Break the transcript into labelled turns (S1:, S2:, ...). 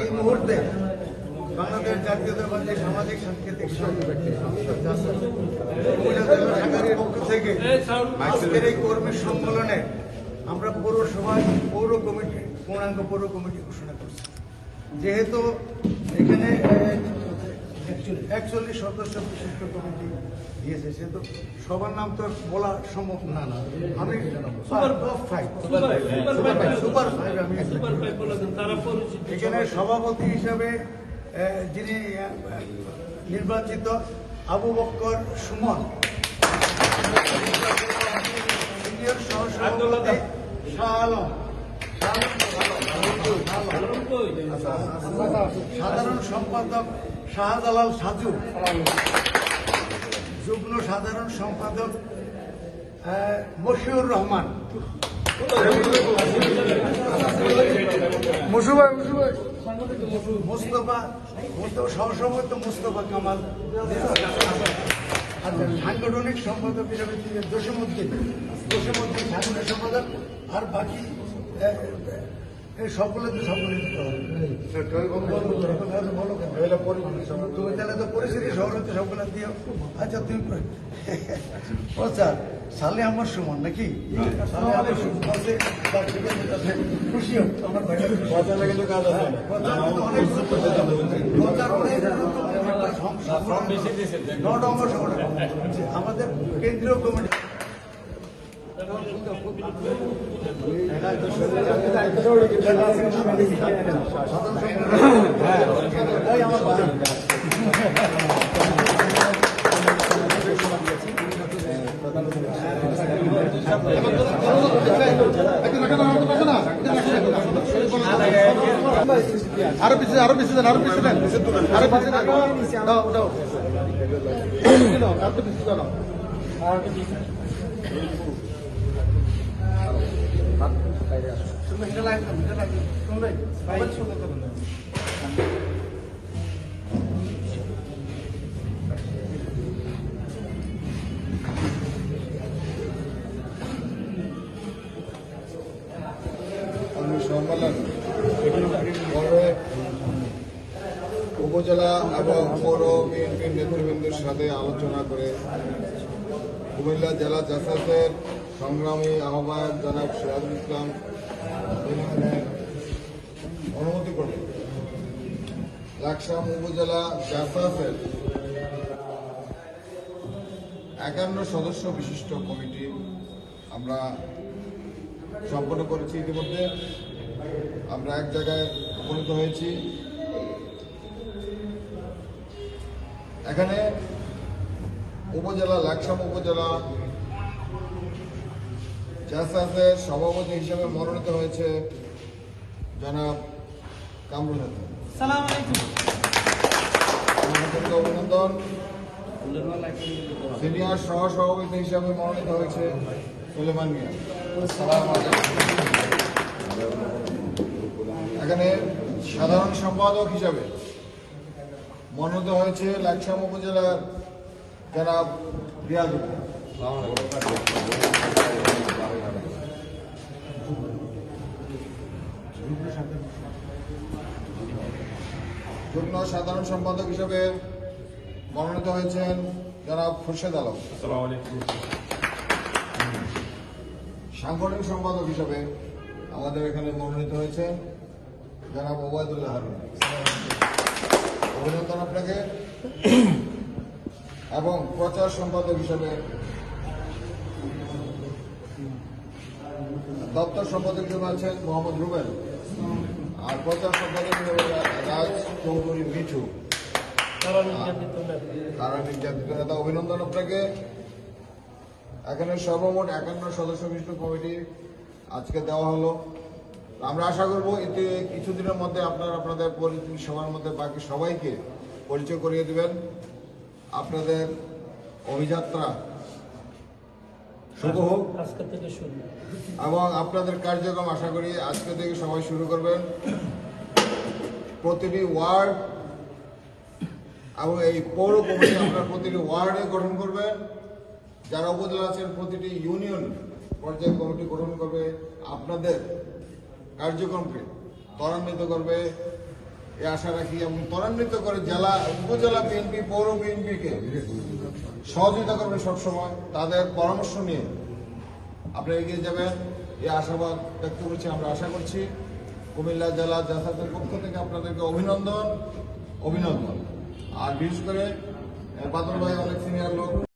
S1: এই মুহূর্তে বাংলাদেশ জাতীয়তাবাদী সামাজিক, সাংস্কৃতিক সংসদের পক্ষ থেকে আজকের এই কর্মী সম্মেলনে আমরা পৌরসভায় পৌর কমিটি, পূর্ণাঙ্গ পৌর কমিটি ঘোষণা করছি। যেহেতু এখানে একচল্লিশ। সদস্য বিশিষ্ট কমিটি দিয়েছে সেহেতু সবার নাম তো বলা সম্ভব না না। আমি সুপার ফাইভ। সুপার ফাইভ আমি এখানে। সভাপতি হিসাবে যিনি নির্বাচিত আবু বক্কর সুমন। সিনিয়র সহসভাপতি শাহ আলম। সাধারণ সম্পাদক শাহজালাল সাজু যুগ্ম সাধারণ সম্পাদক মশিউর রহমান। মোস্তফা সহসভাপতি মোস্তফা কামাল। সাংগঠনিক সম্পাদক হিসাবে তিনি জসিমুদ্দিন জসিমুদ্দিন সাংগঠনিক সম্পাদক। আর বাকি এই সকলে তো সম্মিলিত হবে। তুমি তাহলে তো পরিস্থিতি সকলে দিও আচ্ছা তুমি সালে আমার সমান নাকি সালে আমার সমান আছে, খুশি হব আমার ভাই কথা লাগে তো কাজ আছে আমাদের কেন্দ্রীয় কমিটি।
S2: আরও পিছিয়ে আরও পিছিয়ে আরও পিছিয়ে দেন। আরও পিছিয়ে দাও দাও। আরও পিছিয়ে
S3: উপজেলা এবং পৌর বিএনপির নেতৃবৃন্দের সাথে আলোচনা করে কুমিল্লা জেলা জাসাসের সংগ্রামী আহ্বায়ক জনাব সিরাজুল ইসলাম অনুমতি করে। লাকসাম উপজেলা জাসাসের একান্ন সদস্য বিশিষ্ট কমিটি আমরা সম্পন্ন করেছি ইতিমধ্যে। আমরা এক জায়গায় উপনীত হয়েছি। এখানে উপজেলা, লাকসাম উপজেলা জাসাসের সভাপতি হিসেবে মনোনীত হয়েছে জনাব কামরুল হাসান। আমাদেরকে অভিনন্দন। সিনিয়র সহ সভাপতি হিসাবে মনোনীত হয়েছে সুলেমান মিয়া। এখানে সাধারণ সম্পাদক হিসাবে মনোনীত হয়েছে লাকসাম উপজেলার জনাব রিয়াজুল। যুগ্ম সাধারণ সম্পাদক হিসাবে মনোনীত হয়েছেন জনাব খুরশেদ আলম। সাংগঠনিক সম্পাদক হিসাবে আমাদের এখানে মনোনীত হয়েছে জনাব ওবায়দুল্লাহ হারুন। অভিনন্দন আপনাকে। এবং প্রচার সম্পাদক হিসাবে দপ্তর সম্পাদক হিসেবে আছেন মোহাম্মদ রুবেল। আর প্রচার সম্পাদক রাজ চৌধুরী মিঠু। তারা নির্যাতিত নেতা অভিনন্দন আপনাকে। এখানে সর্বমোট একান্ন সদস্য বিশিষ্ট কমিটি আজকে দেওয়া হলো। আমরা আশা করব এতে কিছুদিনের মধ্যে আপনারা আপনাদের পরিচিত সবার মধ্যে বাকি সবাইকে পরিচয় করিয়ে দিবেন। আপনাদের অভিযাত্রা শুভ হোক।
S4: আজকে থেকে শুরু।
S3: এবং আপনাদের কার্যক্রম আশা করি আজকে থেকে সবাই শুরু করবেন। প্রতিটি ওয়ার্ড এবং এই পৌর কমিটি আপনার প্রতিটি ওয়ার্ডে গঠন করবেন। যারা উপজেলা আছেন প্রতিটি ইউনিয়ন পর্যায়ে কমিটি গঠন করবে। আপনাদের কার্যক্রমকে ত্বরান্বিত করবে। এই আশা রাখি এবং ত্বরান্বিত করে জেলা, উপজেলা বিএনপি পৌর বিএনপিকে সহযোগিতা করবে সবসময়। তাদের পরামর্শ নিয়ে আপনি এগিয়ে যাবেন। এই আশাবাদ ব্যক্ত করছি, আমরা আশা করছি। কুমিল্লা জেলা জাসাতের পক্ষ থেকে আপনাদেরকে অভিনন্দন অভিনন্দন। আর বিশেষ করে বাদল ভাই অনেক সিনিয়র লোক।